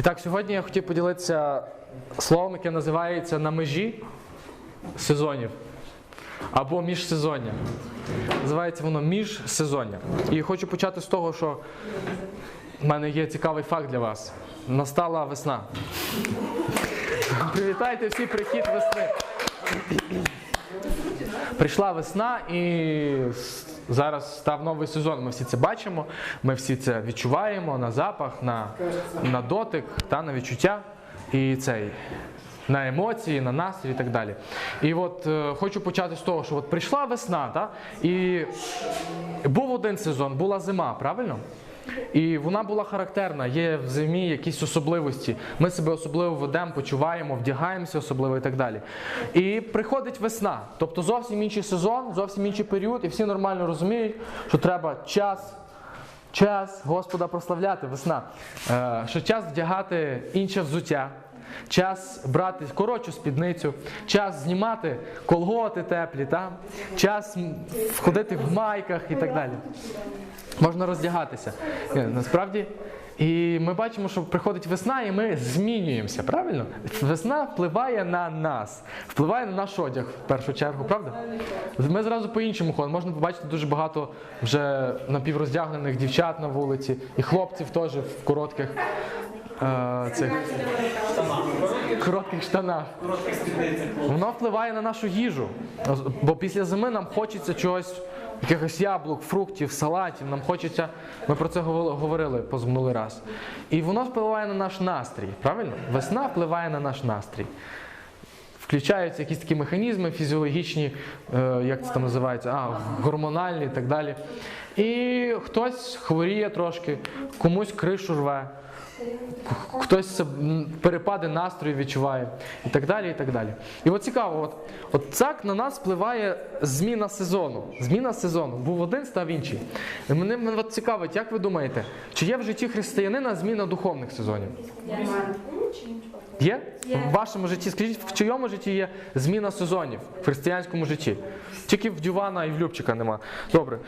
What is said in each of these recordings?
І так, сьогодні я хотів поділитися словом, яке називається на межі сезонів або міжсезоння. Називається воно міжсезоння. І хочу почати з того, що в мене є цікавий факт для вас. Настала весна. Привітайте всі прихід весни. Прийшла весна і зараз став новий сезон. Ми всі це бачимо, ми всі це відчуваємо на запах, на, на дотик, та, на відчуття і цей. На емоції, на настрій і так далі. І от е, хочу почати з того, що от прийшла весна, та, і був один сезон, була зима, правильно? І вона була характерна, є в зимі якісь особливості. Ми себе особливо ведемо, почуваємо, вдягаємося особливо і так далі. І приходить весна, тобто зовсім інший сезон, зовсім інший період, і всі нормально розуміють, що треба час. Час Господа прославляти, весна. Е, що час вдягати інше взуття, час брати коротшу спідницю, час знімати колготи теплі, та? час ходити в майках і так далі. Можна роздягатися. Насправді. І ми бачимо, що приходить весна, і ми змінюємося, правильно? Весна впливає на нас, впливає на наш одяг в першу чергу, правда? Ми зразу по-іншому ходимо. Можна побачити дуже багато вже напівроздягнених дівчат на вулиці, і хлопців теж в коротких е, цих коротких штанах. Воно впливає на нашу їжу. Бо після зими нам хочеться чогось, якихось яблук, фруктів, салатів. Нам хочеться. Ми про це говорили- позаминулий раз. І воно впливає на наш настрій. Правильно? Весна впливає на наш настрій. Включаються якісь такі механізми фізіологічні, е, як це там називається, а, гормональні і так далі. І хтось хворіє трошки, комусь кришу рве, хтось перепади настрою відчуває і так далі. І так далі. І от цікаво, от, от так на нас впливає зміна сезону. Зміна сезону. Був один, став інший. І мене, мене от цікавить, як ви думаєте, чи є в житті християнина зміна духовних сезонів? Є? В вашому житті, скажіть, в чийому житті є зміна сезонів в християнському житті? Тільки в Дювана і в Любчика нема. Добре.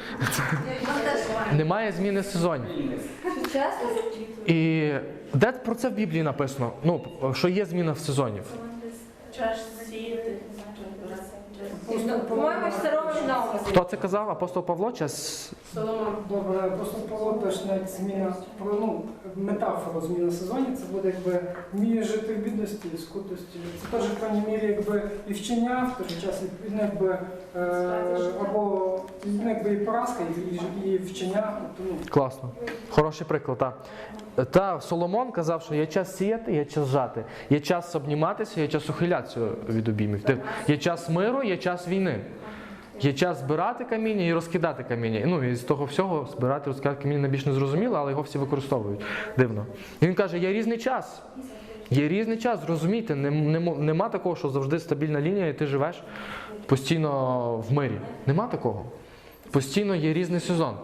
Немає зміни сезонів. І де про це в Біблії написано? Ну, що є зміна в сезонів? Час сіяти. По-моєму, в старому і. Хто це казав? Апостол Павло? Чи с- Соломон. Добре, апостол Павло теж навіть зміна про ну, метафора зміна сезонів, це буде якби вміє жити в бідності, і скутості. Це теж в певній мірі якби і вчення, в той же час і, ну, якби, е, або ну, якби і поразка, і, і, і вчення. Тобто, ну, Класно. Хороший приклад, так. Та Соломон казав, що є час сіяти, є час жати. Є час обніматися, є час ухилятися від обіймів. Ти- Є час миру, є час війни. Є час збирати каміння і розкидати каміння. Ну і з того всього збирати, розкидати каміння найбільш не зрозуміло, але його всі використовують. Дивно. І він каже: є різний час. Є різний час, немо- нема такого, що завжди стабільна лінія, і ти живеш постійно в мирі. Нема такого. Постійно є різний сезон.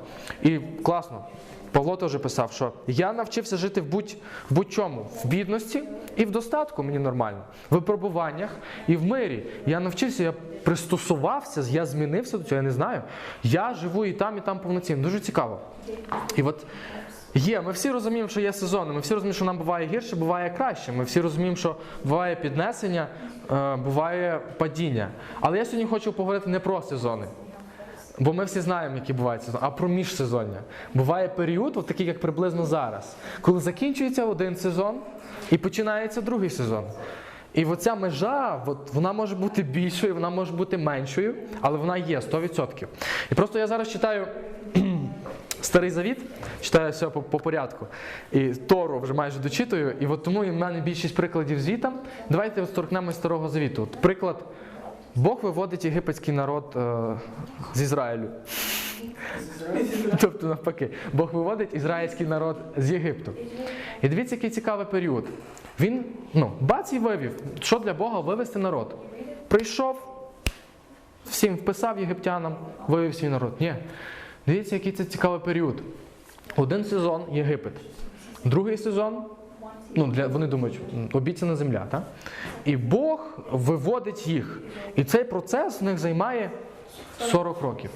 І класно. Павло теж писав, що я навчився жити в будь- в будь-чому, в бідності і в достатку мені нормально, в випробуваннях і в мирі. Я навчився, я пристосувався, я змінився до цього, я не знаю. Я живу і там, і там повноцінно. Дуже цікаво. І от є, ми всі розуміємо, що є сезони, ми всі розуміємо, що нам буває гірше, буває краще. Ми всі розуміємо, що буває піднесення, е, буває падіння. Але я сьогодні хочу поговорити не про сезони. Бо ми всі знаємо, які бувають сезони, а про міжсезоння. Буває період, от такий, як приблизно зараз, коли закінчується один сезон і починається другий сезон. І оця межа, от, вона може бути більшою, вона може бути меншою, але вона є 100%. І просто я зараз читаю Старий Завіт, читаю все по, по порядку. І Тору вже майже дочитую. І от тому в мене більшість прикладів звітам. Давайте от торкнемось Старого Завіту. От приклад. Бог виводить єгипетський народ е, з Ізраїлю. Тобто навпаки, Бог виводить ізраїльський народ з Єгипту. І дивіться, який цікавий період. Він ну, бац і вивів. Що для Бога вивести народ? Прийшов, всім вписав єгиптянам, вивів свій народ. Ні. Дивіться, який це цікавий період. Один сезон Єгипет, другий сезон. Ну, для, вони думають, обіцяна земля, так? І Бог виводить їх. І цей процес в них займає 40 років.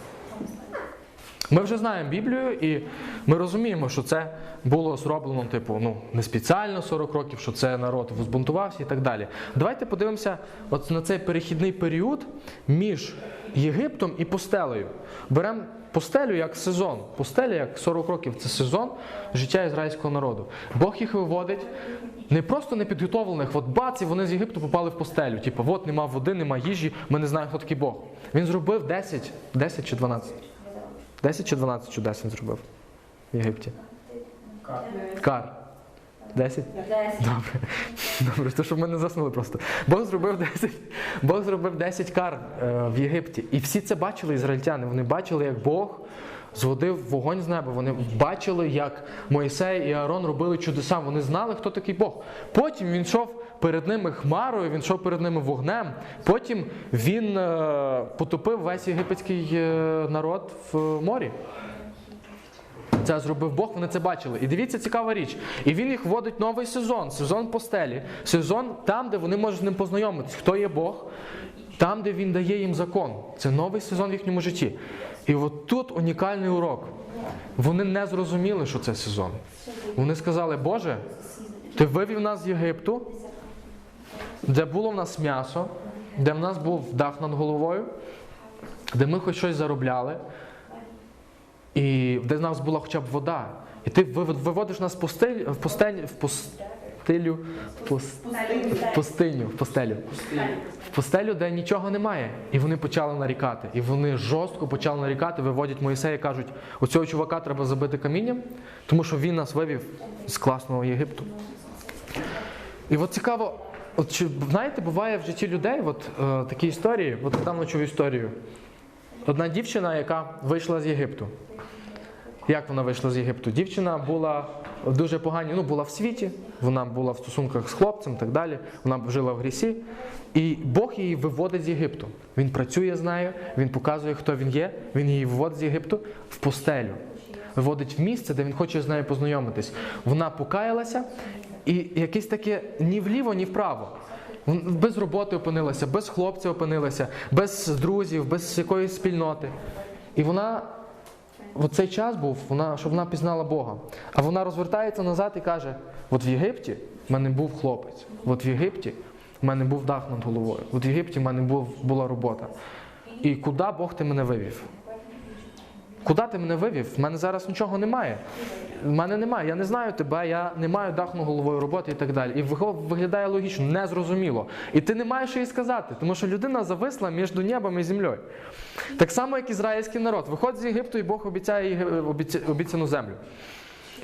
Ми вже знаємо Біблію, і ми розуміємо, що це було зроблено, типу, ну не спеціально 40 років, що це народ збунтувався і так далі. Давайте подивимося от на цей перехідний період між Єгиптом і постелею. Беремо постелю як сезон. Постеля як 40 років це сезон життя ізраїльського народу. Бог їх виводить. Не просто непідготовлених, от бац, і вони з Єгипту попали в постелю. Типу, от нема води, нема їжі, ми не знаємо, хто такий Бог. Він зробив 10, 10 чи 12. 10 чи 12 чудес він зробив в Єгипті. Кар. 10? Добре. Добре, то щоб ми не заснули просто. Бог зробив 10, Бог зробив 10 кар е, в Єгипті. І всі це бачили ізраїльтяни. Вони бачили, як Бог зводив вогонь з неба. Вони бачили, як Моїсей і Аарон робили чудеса. Вони знали, хто такий Бог. Потім він йшов перед ними хмарою, він йшов перед ними вогнем. Потім він е, потопив весь єгипетський е, народ в морі. Це зробив Бог, вони це бачили. І дивіться, цікава річ. І він їх вводить новий сезон, сезон постелі, сезон там, де вони можуть з ним познайомитись, хто є Бог, там, де він дає їм закон. Це новий сезон в їхньому житті. І от тут унікальний урок. Вони не зрозуміли, що це сезон. Вони сказали, Боже, ти вивів нас з Єгипту, де було в нас м'ясо, де в нас був дах над головою, де ми хоч щось заробляли. І де в нас була хоча б вода. І ти виводиш нас в пустель, в пустель, в пустелю, в пус- в пустиню, в постелю. В постелю, де нічого немає. І вони почали нарікати. І вони жорстко почали нарікати, виводять Моїсея і кажуть, оцього чувака треба забити камінням, тому що він нас вивів з класного Єгипту. І от цікаво, от чи знаєте, буває в житті людей от, е, такі історії, от недавно чув історію. Одна дівчина, яка вийшла з Єгипту. Як вона вийшла з Єгипту? Дівчина була дуже погані, ну була в світі, вона була в стосунках з хлопцем так далі. Вона жила в грісі. І Бог її виводить з Єгипту. Він працює з нею, він показує, хто він є. Він її виводить з Єгипту в постелю. Виводить в місце, де він хоче з нею познайомитись. Вона покаялася, і якесь таке ні вліво, ні вправо. Без роботи опинилася, без хлопця опинилася, без друзів, без якоїсь спільноти. І вона цей час був, вона, щоб вона пізнала Бога. А вона розвертається назад і каже: от в Єгипті в мене був хлопець, от в Єгипті в мене був дах над головою, от в Єгипті в мене був, була робота. І куди Бог ти мене вивів? Куди ти мене вивів? В мене зараз нічого немає. В мене немає. Я не знаю тебе, я не маю даху над головою роботи і так далі. І виглядає логічно, незрозуміло. І ти не маєш їй сказати, тому що людина зависла між небом і землею. Так само, як ізраїльський народ. Виходить з Єгипту, і Бог обіцяє е, обіця- обіцяну землю.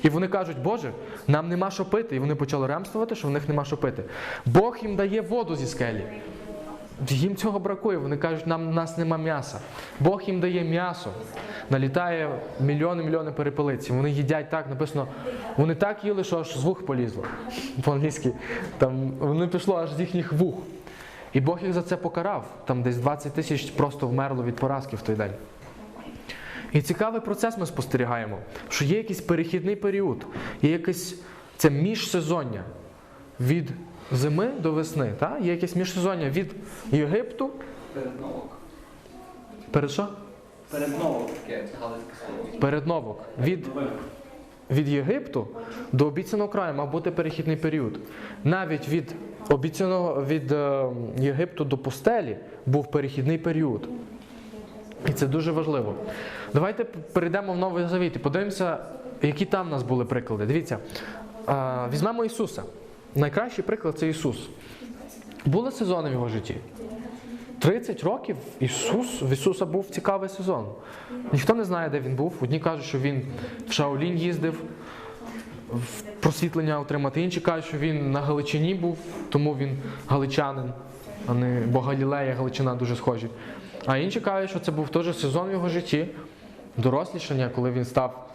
І вони кажуть, Боже, нам нема що пити. І вони почали ремствувати, що в них нема що пити. Бог їм дає воду зі скелі. Їм цього бракує. Вони кажуть, нам нас нема м'яса. Бог їм дає м'ясо. Налітає мільйони мільйони перепелиць. Вони їдять так, написано, вони так їли, що аж з вух полізло. По-англійськи. Там вони пішло аж з їхніх вух. І Бог їх за це покарав. Там десь 20 тисяч просто вмерло від поразки в той день. І цікавий процес ми спостерігаємо, що є якийсь перехідний період, є якесь це міжсезоння від зими до весни. Та? Є якесь міжсезоння від Єгипту. Перед новок. Перед що? Перед новок таке слово. Перед. Від, від Єгипту до обіцяного краю мав бути перехідний період. Навіть від обіцяного від е, Єгипту до пустелі був перехідний період. І це дуже важливо. Давайте перейдемо в Новий Завіт і подивимося, які там у нас були приклади. Дивіться, е, візьмемо Ісуса. Найкращий приклад це Ісус. Були сезони в його житті. 30 років Ісус, в Ісуса був цікавий сезон. Ніхто не знає, де він був. Одні кажуть, що він в Шаолінь їздив, в просвітлення отримати. Інші кажуть, що він на Галичині був, тому він галичанин, а не бо Галілея, Галичина дуже схожі. А інші кажуть, що це був теж сезон в його житті, дорослішання, коли він став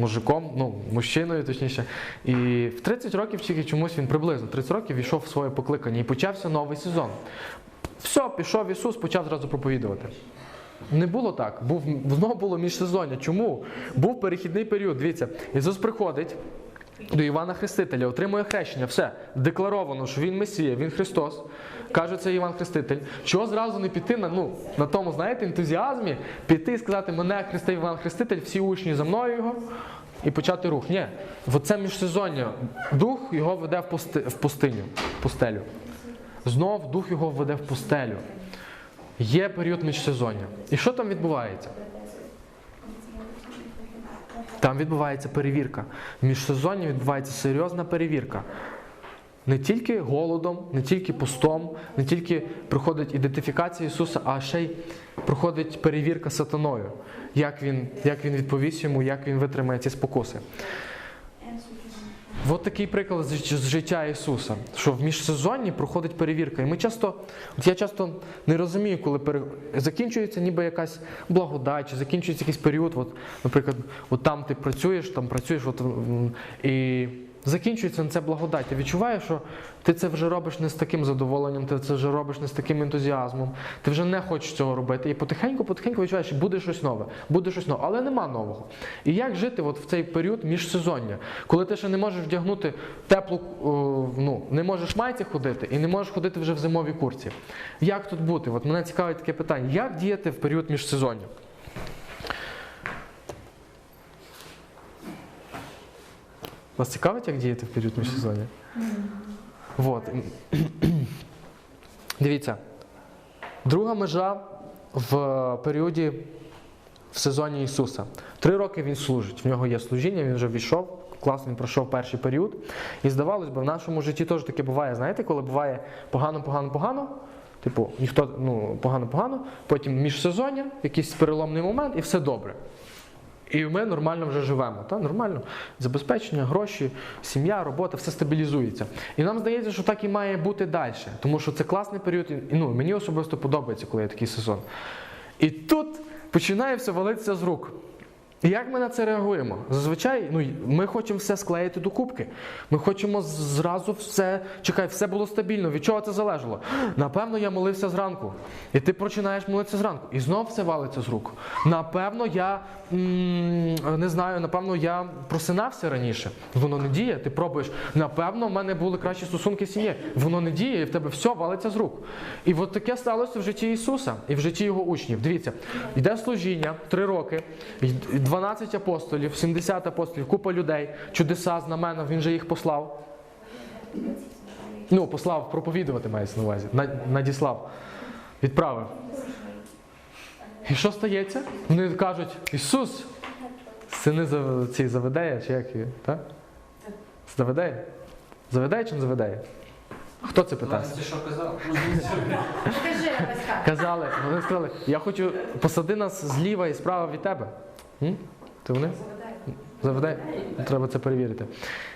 мужиком, ну, мужчиною, точніше. І в 30 років тільки чомусь він приблизно 30 років війшов в своє покликання і почався новий сезон. Все, пішов Ісус, почав зразу проповідувати. Не було так. Був, знову було міжсезоння. Чому? Був перехідний період. Дивіться, Ісус приходить, до Івана Хрестителя, отримує хрещення, все, декларовано, що він Месія, він Христос. Каже, це Іван Хреститель. Чого зразу не піти на, ну, на тому, знаєте, ентузіазмі, піти і сказати, мене хрестив Іван Хреститель, всі учні за мною його, і почати рух. Ні. Оце міжсезоння. Дух його веде в, пусти, в пустиню, в пустелю. Знов дух його веде в пустелю. Є період міжсезоння. І що там відбувається? Там відбувається перевірка. В міжсезонні відбувається серйозна перевірка. Не тільки голодом, не тільки постом, не тільки проходить ідентифікація Ісуса, а ще й проходить перевірка сатаною, як він, як він відповість йому, як він витримає ці спокуси. От такий приклад з життя Ісуса, що в міжсезонні проходить перевірка. І ми часто, от я часто не розумію, коли пере... закінчується ніби якась благодать, чи закінчується якийсь період. От, наприклад, от там ти працюєш, там працюєш, от, і закінчується на це благодать. Ти відчуваєш, що ти це вже робиш не з таким задоволенням, ти це вже робиш не з таким ентузіазмом, ти вже не хочеш цього робити. І потихеньку, потихеньку відчуваєш, що буде щось нове, буде щось нове, але нема нового. І як жити от в цей період міжсезоння, коли ти ще не можеш вдягнути теплу, ну не можеш майці ходити і не можеш ходити вже в зимовій курці. Як тут бути? От мене цікавить таке питання: як діяти в період міжсезоння? Вас цікавить, як діяти в період міжсезоння? Вот. Дивіться, друга межа в періоді в сезоні Ісуса. Три роки Він служить. В нього є служіння, він вже війшов. Класно він пройшов перший період. І здавалось би, в нашому житті теж таке буває. Знаєте, коли буває погано, погано, погано. Типу, ніхто ну, погано, погано, потім міжсезоння, якийсь переломний момент, і все добре. І ми нормально вже живемо. Та? Нормально. Забезпечення, гроші, сім'я, робота, все стабілізується. І нам здається, що так і має бути далі. Тому що це класний період. І ну, мені особисто подобається, коли є такий сезон. І тут починає все валитися з рук. І як ми на це реагуємо? Зазвичай ну, ми хочемо все склеїти до кубки. Ми хочемо зразу все. Чекай, все було стабільно. Від чого це залежало? Напевно, я молився зранку. І ти починаєш молитися зранку. І знов все валиться з рук. Напевно, я м, не знаю, напевно, я просинався раніше. Воно не діє. Ти пробуєш. Напевно, в мене були кращі стосунки з сім'ї. Воно не діє, і в тебе все валиться з рук. І от таке сталося в житті Ісуса і в житті його учнів. Дивіться, йде служіння три роки, 12 апостолів, 70 апостолів, купа людей, чудеса, знамена, він же їх послав. Ну, послав проповідувати мається на увазі. Надіслав, відправив. І що стається? Вони кажуть, Ісус, сини ці Заведея, чи як її, так? Заведея? Заведея чи не Заведея? Хто це питався? Що казав? Казали, вони сказали, я хочу посади нас зліва і справа від тебе. Ти вони? Заведе? Треба це перевірити.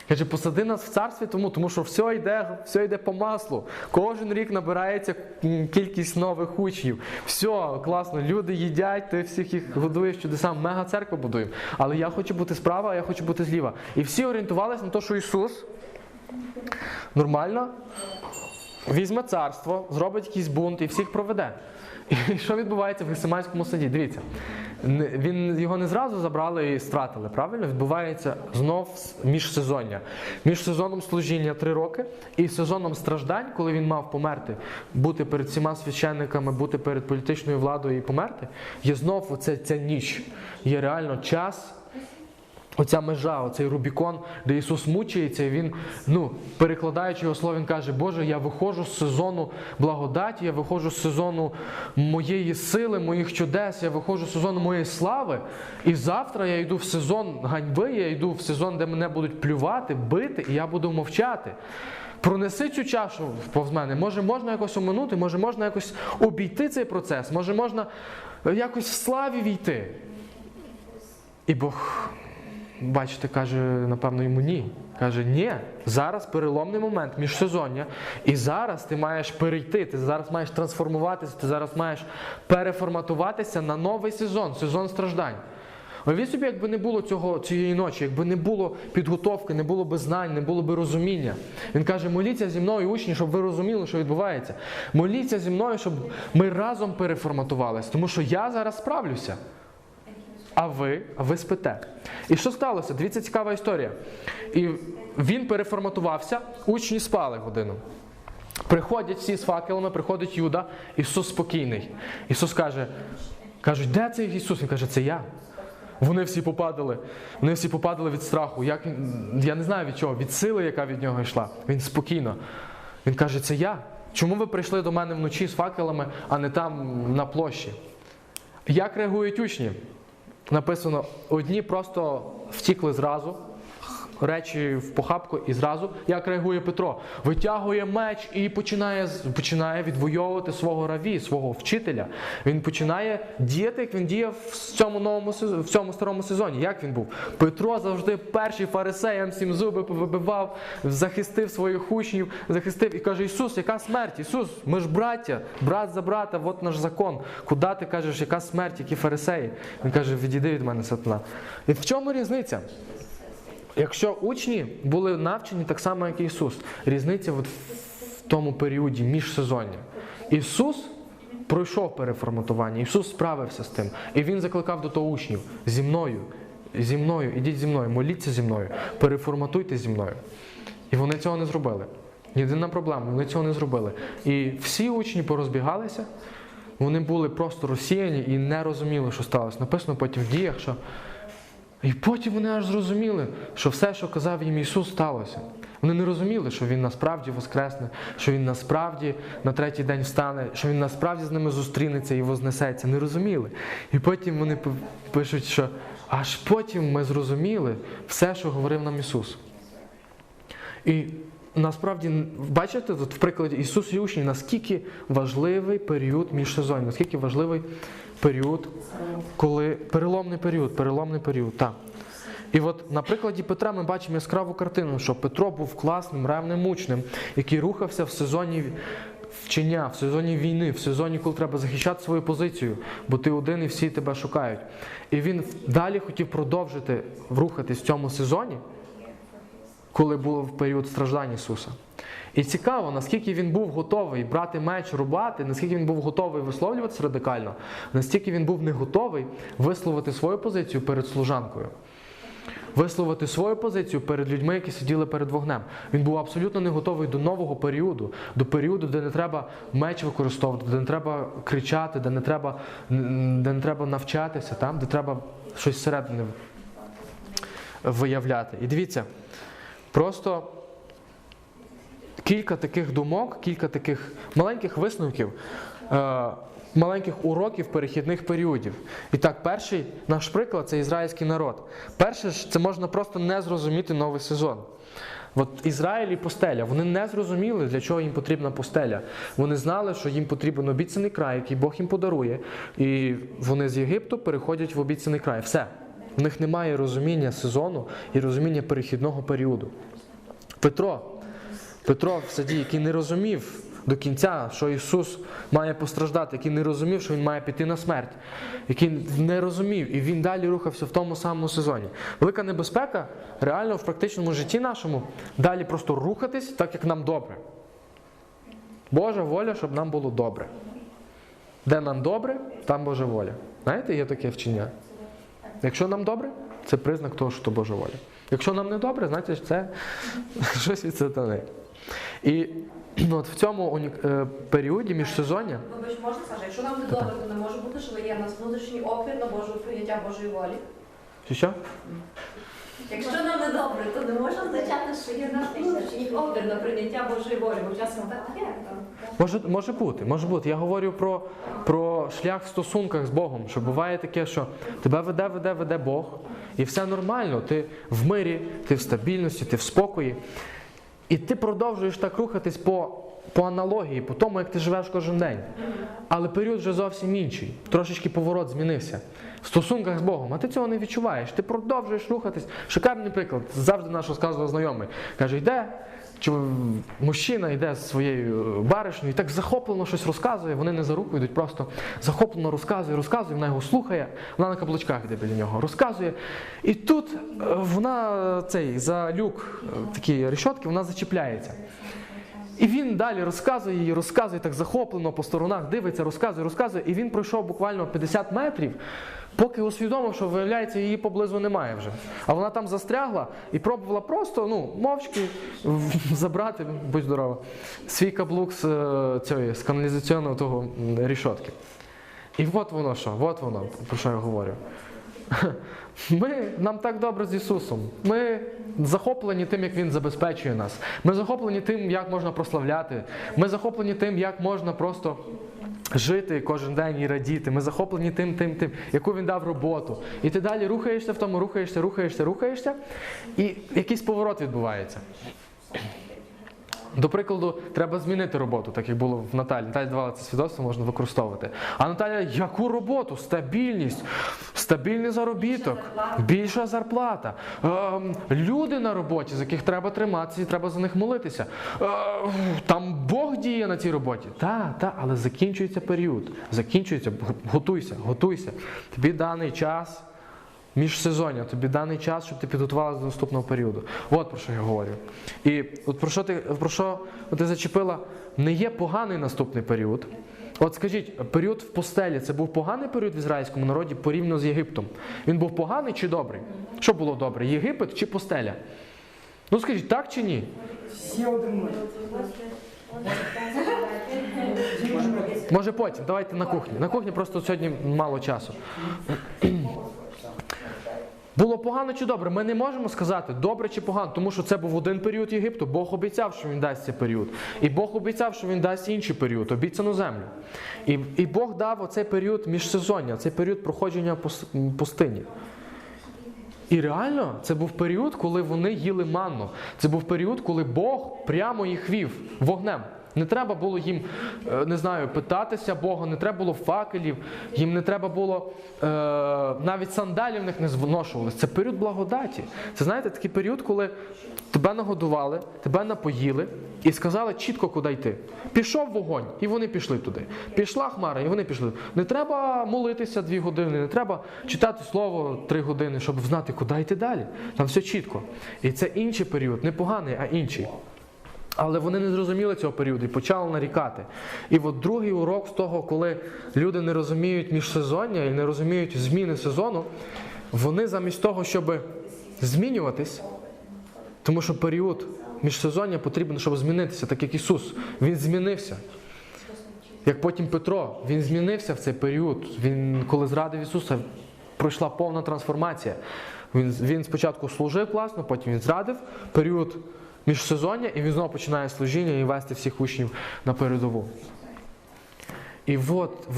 Каже, посади нас в царстві тому, тому що все йде, все йде по маслу. Кожен рік набирається кількість нових учнів. Все, класно, люди їдять, ти всіх їх годуєш чудесам. Мега церкву будуємо. Але я хочу бути справа, а я хочу бути зліва. І всі орієнтувалися на те, що Ісус нормально візьме царство, зробить якийсь бунт і всіх проведе. І що відбувається в Гесиманському саді? Дивіться, він його не зразу забрали і стратили, правильно? Відбувається знов міжсезоння. Між сезоном служіння три роки і сезоном страждань, коли він мав померти, бути перед всіма священниками, бути перед політичною владою і померти, є знов оце, ця ніч. Є реально час. Оця межа, оцей Рубікон, де Ісус мучається, і Він, ну, перекладаючи його слово, Він каже, Боже, я виходжу з сезону благодаті, я виходжу з сезону моєї сили, моїх чудес, я виходжу з сезону моєї слави. І завтра я йду в сезон ганьби, я йду в сезон, де мене будуть плювати, бити, і я буду мовчати. Пронеси цю чашу повз мене. Може, можна якось оминути, може, можна якось обійти цей процес, може, можна якось в славі війти. І Бог бачите, каже, напевно, йому ні. Каже, ні, зараз переломний момент міжсезоння, і зараз ти маєш перейти, ти зараз маєш трансформуватися, ти зараз маєш переформатуватися на новий сезон, сезон страждань. Уявіть собі, якби не було цього цієї ночі, якби не було підготовки, не було би знань, не було би розуміння. Він каже: моліться зі мною, учні, щоб ви розуміли, що відбувається. Моліться зі мною, щоб ми разом переформатувалися, тому що я зараз справлюся. А ви, а ви спите. І що сталося? Дивіться, цікава історія. І він переформатувався, учні спали годину. Приходять всі з факелами, приходить Юда, Ісус спокійний. Ісус каже, кажуть, де цей Ісус? Він каже, це я. Вони всі попадали. Вони всі попадали від страху. Як я не знаю від чого, від сили, яка від нього йшла. Він спокійно. Він каже, це я. Чому ви прийшли до мене вночі з факелами, а не там на площі? Як реагують учні? Написано: одні просто втікли зразу, речі в похапку і зразу. Як реагує Петро? Витягує меч і починає, починає відвоювати свого раві, свого вчителя. Він починає діяти, як він діяв в цьому новому в цьому старому сезоні. Як він був? Петро завжди перший фарисеям всім зуби вибивав, захистив своїх учнів, захистив і каже: Ісус, яка смерть? Ісус, ми ж браття, брат за брата, от наш закон. Куди ти кажеш, яка смерть, які фарисеї? Він каже, відійди від мене, сатана. І в чому різниця? Якщо учні були навчені так само, як і Ісус, різниця от в тому періоді міжсезоння. Ісус пройшов переформатування, Ісус справився з тим. І Він закликав до того учнів зі мною, зі мною, ідіть зі мною, моліться зі мною, переформатуйте зі мною. І вони цього не зробили. Єдина проблема, вони цього не зробили. І всі учні порозбігалися, вони були просто розсіяні і не розуміли, що сталося. Написано потім в діях, що і потім вони аж зрозуміли, що все, що казав їм Ісус, сталося. Вони не розуміли, що Він насправді воскресне, що Він насправді на третій день встане, що Він насправді з ними зустрінеться і вознесеться. Не розуміли. І потім вони пишуть, що аж потім ми зрозуміли все, що говорив нам Ісус. І насправді, бачите, тут в прикладі Ісус і учні, наскільки важливий період міжсезоння, наскільки важливий період, коли переломний період, переломний період, так. І от на прикладі Петра ми бачимо яскраву картину, що Петро був класним, ревним учнем, який рухався в сезоні вчення, в сезоні війни, в сезоні, коли треба захищати свою позицію, бо ти один і всі тебе шукають. І він далі хотів продовжити рухатись в цьому сезоні, коли був період страждань Ісуса. І цікаво, наскільки він був готовий брати меч, рубати, наскільки він був готовий висловлюватися радикально, настільки він був не готовий висловити свою позицію перед служанкою. Висловити свою позицію перед людьми, які сиділи перед вогнем. Він був абсолютно не готовий до нового періоду, до періоду, де не треба меч використовувати, де не треба кричати, де не треба, де не треба навчатися, там, де треба щось всередині виявляти. І дивіться, просто кілька таких думок, кілька таких маленьких висновків, е, маленьких уроків перехідних періодів. І так, перший наш приклад це ізраїльський народ. Перше ж це можна просто не зрозуміти новий сезон. От Ізраїль і пустеля, вони не зрозуміли, для чого їм потрібна пустеля. Вони знали, що їм потрібен обіцяний край, який Бог їм подарує. І вони з Єгипту переходять в обіцяний край. Все. В них немає розуміння сезону і розуміння перехідного періоду. Петро, Петро в саді, який не розумів до кінця, що Ісус має постраждати, який не розумів, що Він має піти на смерть, який не розумів, і він далі рухався в тому самому сезоні. Велика небезпека реально в практичному житті нашому далі просто рухатись так, як нам добре. Божа воля, щоб нам було добре. Де нам добре, там Божа воля. Знаєте, є таке вчення. Якщо нам добре, це признак того, що то Божа воля. Якщо нам не добре, значить це щось від сатани. І ну, от в цьому е, періоді міжсезоння, Вибач, можна Саша, якщо нам не добре, то не може бути, що є в нас внутрішній опір на Божу прийняття Божої волі. чи що? Якщо нам не добре, то не може означати, що є наш внутрішній опір на прийняття Божої волі, бо часом так є. Може, може бути, може бути. Я говорю про, про шлях в стосунках з Богом, що буває таке, що тебе веде, веде, веде Бог, і все нормально. Ти в мирі, ти в стабільності, ти в спокої. І ти продовжуєш так рухатись по, по аналогії, по тому, як ти живеш кожен день. Але період вже зовсім інший. Трошечки поворот змінився. В стосунках з Богом, а ти цього не відчуваєш. Ти продовжуєш рухатись. Шикарний приклад. Завжди наш розказував знайомий. Каже, йде. Чи мужчина йде з своєю баришнею і так захоплено щось розказує, вони не за руку йдуть, просто захоплено розказує, розказує, вона його слухає, вона на каблучках йде біля нього, розказує. І тут е, вона цей за люк, е, такі решетки, вона зачіпляється. І він далі розказує їй, розказує так захоплено по сторонах, дивиться, розказує, розказує. І він пройшов буквально 50 метрів, поки усвідомив, що виявляється, її поблизу немає вже. А вона там застрягла і пробувала просто ну, мовчки забрати, будь здорова, свій каблук з е, цієї з каналізаційного того рішотки. І от воно що, от воно, про що я говорю. Ми нам так добре з Ісусом. Ми захоплені тим, як Він забезпечує нас. Ми захоплені тим, як можна прославляти. Ми захоплені тим, як можна просто жити кожен день і радіти. Ми захоплені тим, тим, тим, яку він дав роботу. І ти далі рухаєшся в тому, рухаєшся, рухаєшся, рухаєшся, і якийсь поворот відбувається. До прикладу, треба змінити роботу, так як було в Наталі. Наталя давала це свідоцтво, можна використовувати. А Наталя, яку роботу? Стабільність, стабільний заробіток, більша зарплата, ем, люди на роботі, з яких треба триматися і треба за них молитися. Е, там Бог діє на цій роботі. Так, так, але закінчується період. Закінчується, готуйся, готуйся. Тобі даний час. Міжсезоння, тобі даний час, щоб ти підготувалася до наступного періоду. От про що я говорю. І от про що ти про що ти зачепила? Не є поганий наступний період. От скажіть, період в постелі це був поганий період в ізраїльському народі порівняно з Єгиптом. Він був поганий чи добрий? Що було добре? Єгипет чи постеля? Ну скажіть, так чи ні? Всі один. Може потім, давайте на кухні. На кухні просто сьогодні мало часу. Було погано чи добре? Ми не можемо сказати добре чи погано, тому що це був один період Єгипту. Бог обіцяв, що він дасть цей період. І Бог обіцяв, що він дасть інший період, обіцяну землю. І, і Бог дав оцей період міжсезоння, цей період проходження пустині. І реально це був період, коли вони їли манну. Це був період, коли Бог прямо їх вів вогнем. Не треба було їм, е, не знаю, питатися Бога, не треба було факелів, їм не треба було е, навіть сандалів в них не зношувалися. Це період благодаті. Це знаєте, такий період, коли тебе нагодували, тебе напоїли і сказали чітко, куди йти. Пішов вогонь, і вони пішли туди. Пішла хмара, і вони пішли. Не треба молитися дві години, не треба читати слово три години, щоб знати, куди йти далі. Там все чітко. І це інший період, не поганий, а інший. Але вони не зрозуміли цього періоду і почали нарікати. І от другий урок з того, коли люди не розуміють міжсезоння і не розуміють зміни сезону, вони замість того, щоб змінюватись, тому що період міжсезоння потрібен, щоб змінитися, так як Ісус. Він змінився. Як потім Петро, він змінився в цей період. Він, коли зрадив Ісуса, пройшла повна трансформація. Він, він спочатку служив класно, потім він зрадив період міжсезоння, і він знову починає служіння і вести всіх учнів на передову. І от,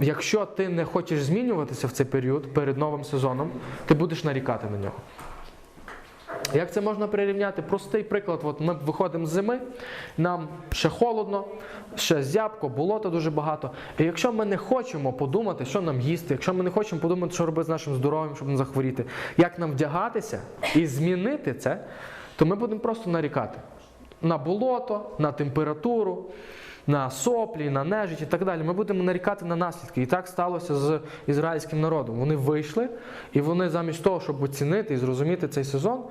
якщо ти не хочеш змінюватися в цей період перед новим сезоном, ти будеш нарікати на нього. Як це можна прирівняти? Простий приклад. От ми виходимо з зими, нам ще холодно, ще зябко, болота дуже багато. І якщо ми не хочемо подумати, що нам їсти, якщо ми не хочемо подумати, що робити з нашим здоров'ям, щоб не захворіти, як нам вдягатися і змінити це, то ми будемо просто нарікати на болото, на температуру, на соплі, на нежить і так далі. Ми будемо нарікати на наслідки. І так сталося з ізраїльським народом. Вони вийшли, і вони замість того, щоб оцінити і зрозуміти цей сезон,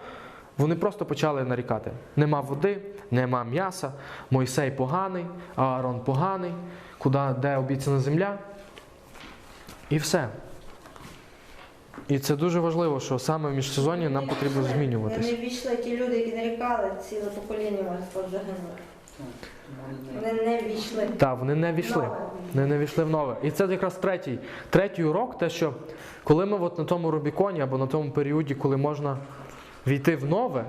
вони просто почали нарікати. Нема води, нема м'яса, Мойсей поганий, Аарон поганий, куди, де обіцяна земля. І все. І це дуже важливо, що саме в міжсезонні нам потрібно змінюватися. Вони війшли ті люди, які нарікали, ціле покоління Господь загинуло. Вони не війшли. Так, вони не війшли. Не, не війшли в нове. І це якраз третій, третій урок, те, що коли ми от на тому Рубіконі або на тому періоді, коли можна війти в нове,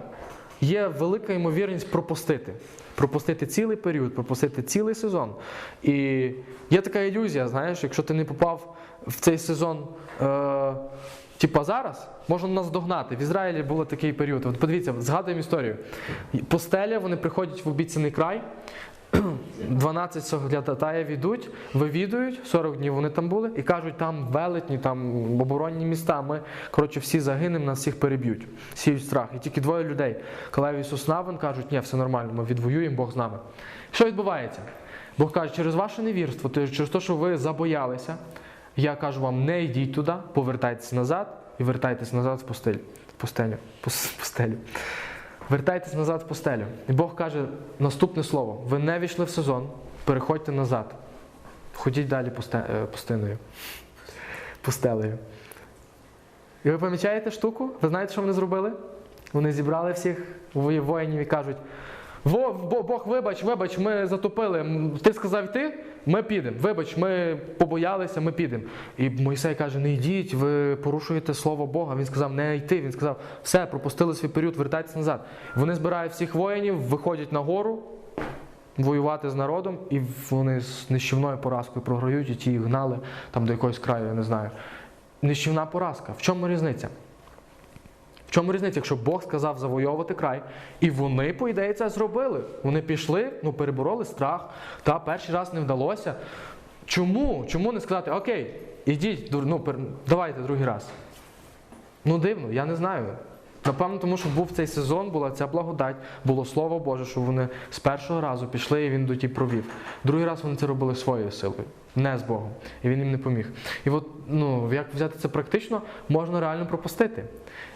є велика ймовірність пропустити. Пропустити цілий період, пропустити цілий сезон. І є така ілюзія, знаєш, якщо ти не попав в цей сезон. Е- Типа зараз можна нас догнати. В Ізраїлі був такий період. От подивіться, згадуємо історію. Постеля, вони приходять в обіцяний край, 12 соглядатаїв йдуть, вивідують, 40 днів вони там були, і кажуть, там велетні, там оборонні міста. Ми коротше всі загинемо, нас всіх переб'ють. Сіють страх. І тільки двоє людей, Калев і Соснавин, кажуть, ні, все нормально, ми відвоюємо, Бог з нами. Що відбувається? Бог каже, через ваше невірство, через те, що ви забоялися, я кажу вам, не йдіть туди, повертайтеся назад і вертайтеся назад в постель, в постелю. пос- Постелю. Вертайтесь назад в пустелю. І Бог каже наступне слово: ви не війшли в сезон, переходьте назад. Ходіть далі е, пустиною. Пустелею. І ви помічаєте штуку? Ви знаєте, що вони зробили? Вони зібрали всіх воїнів і кажуть: Бог, вибач, вибач, ми затопили. Ти сказав йти, ми підемо. Вибач, ми побоялися, ми підемо. І Мойсей каже: не йдіть, ви порушуєте слово Бога. Він сказав, не йти. Він сказав, все, пропустили свій період, вертайтеся назад. Вони збирають всіх воїнів, виходять на гору воювати з народом, і вони з нищівною поразкою програють, і ті їх гнали там до якогось краю, я не знаю. Нищівна поразка. В чому різниця? В чому різниця, якщо Бог сказав завойовувати край, і вони, по ідеї, це зробили. Вони пішли, ну перебороли страх, та перший раз не вдалося. Чому? Чому не сказати, окей, ідіть, ну, давайте другий раз. Ну дивно, я не знаю. Напевно, тому що був цей сезон, була ця благодать, було слово Боже, що вони з першого разу пішли і він до ті провів. Другий раз вони це робили своєю силою, не з Богом. І він їм не поміг. І от ну, як взяти це практично, можна реально пропустити.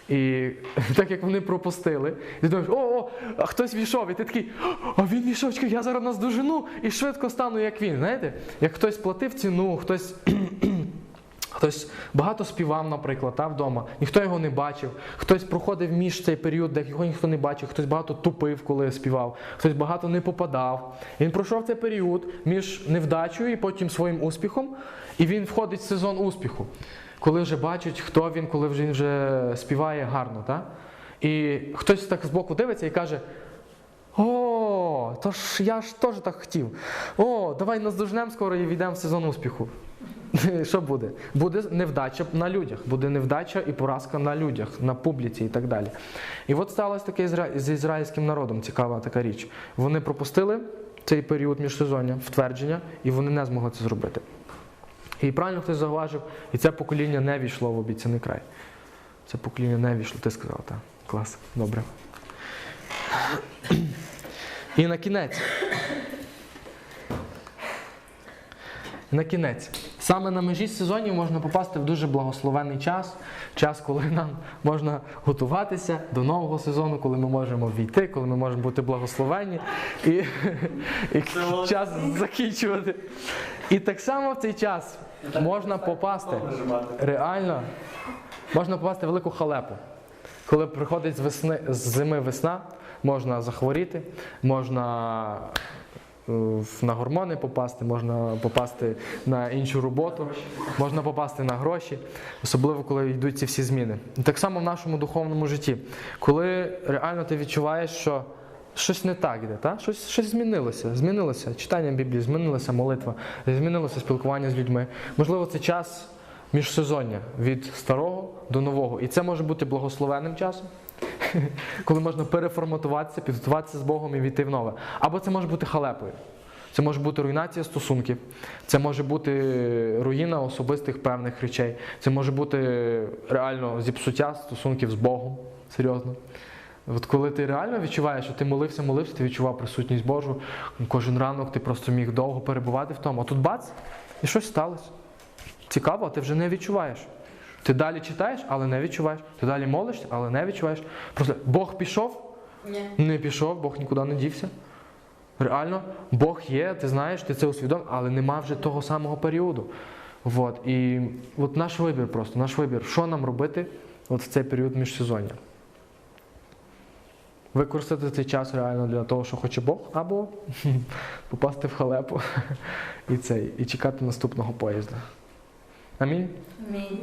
І так як вони пропустили, ти думаєш, о, о, хтось війшов, і ти такий, а він війшов, чекай, я зараз наздожену і швидко стану, як він. Знаєте? Як хтось платив ціну, хтось. Хтось багато співав, наприклад, та, вдома, ніхто його не бачив. Хтось проходив між цей період, де його ніхто не бачив, хтось багато тупив, коли співав, хтось багато не попадав. Він пройшов цей період між невдачею і потім своїм успіхом, і він входить в сезон успіху, коли вже бачать, хто він, коли вже він вже співає гарно. Та? І хтось так збоку дивиться і каже: О, то ж я ж теж так хотів. О, давай наздожнемо скоро і війдемо в сезон успіху. Що буде? Буде невдача на людях, буде невдача і поразка на людях, на публіці і так далі. І от сталося таке з ізраїльським народом, цікава така річ. Вони пропустили цей період міжсезоння, втвердження, і вони не змогли це зробити. І правильно хтось зауважив, і це покоління не війшло в обіцяний край. Це покоління не війшло, ти сказав, так. Клас, добре. І на кінець. На кінець. Саме на межі сезонів можна попасти в дуже благословенний час, час, коли нам можна готуватися до нового сезону, коли ми можемо війти, коли ми можемо бути благословенні і, і час закінчувати. І так само в цей час можна попасти реально, можна попасти в велику халепу. Коли приходить з весни з зими весна, можна захворіти, можна е, на гормони попасти, можна попасти на іншу роботу, можна попасти на гроші, особливо коли йдуть ці всі зміни. І так само в нашому духовному житті, коли реально ти відчуваєш, що щось не так йде, та? Щось, щось змінилося. Змінилося читання Біблії, змінилася молитва, змінилося спілкування з людьми. Можливо, це час міжсезоння від старого до нового. І це може бути благословенним часом, коли можна переформатуватися, підготуватися з Богом і війти в нове. Або це може бути халепою. Це може бути руйнація стосунків, це може бути руїна особистих певних речей, це може бути реально зіпсуття стосунків з Богом. Серйозно. От коли ти реально відчуваєш, що ти молився, молився, ти відчував присутність Божу, кожен ранок ти просто міг довго перебувати в тому. А тут бац, і щось сталося. Цікаво, а ти вже не відчуваєш. Ти далі читаєш, але не відчуваєш. Ти далі молишся, але не відчуваєш. Просто Бог пішов, Ні. не пішов, Бог нікуди не дівся. Реально, Бог є, ти знаєш, ти це усвідомив, але нема вже того самого періоду. От. І от наш вибір просто, наш вибір, що нам робити от в цей період міжсезоння. Використати цей час реально для того, що хоче Бог, або попасти в халепу і, цей, і чекати наступного поїзда. Амінь. Амінь.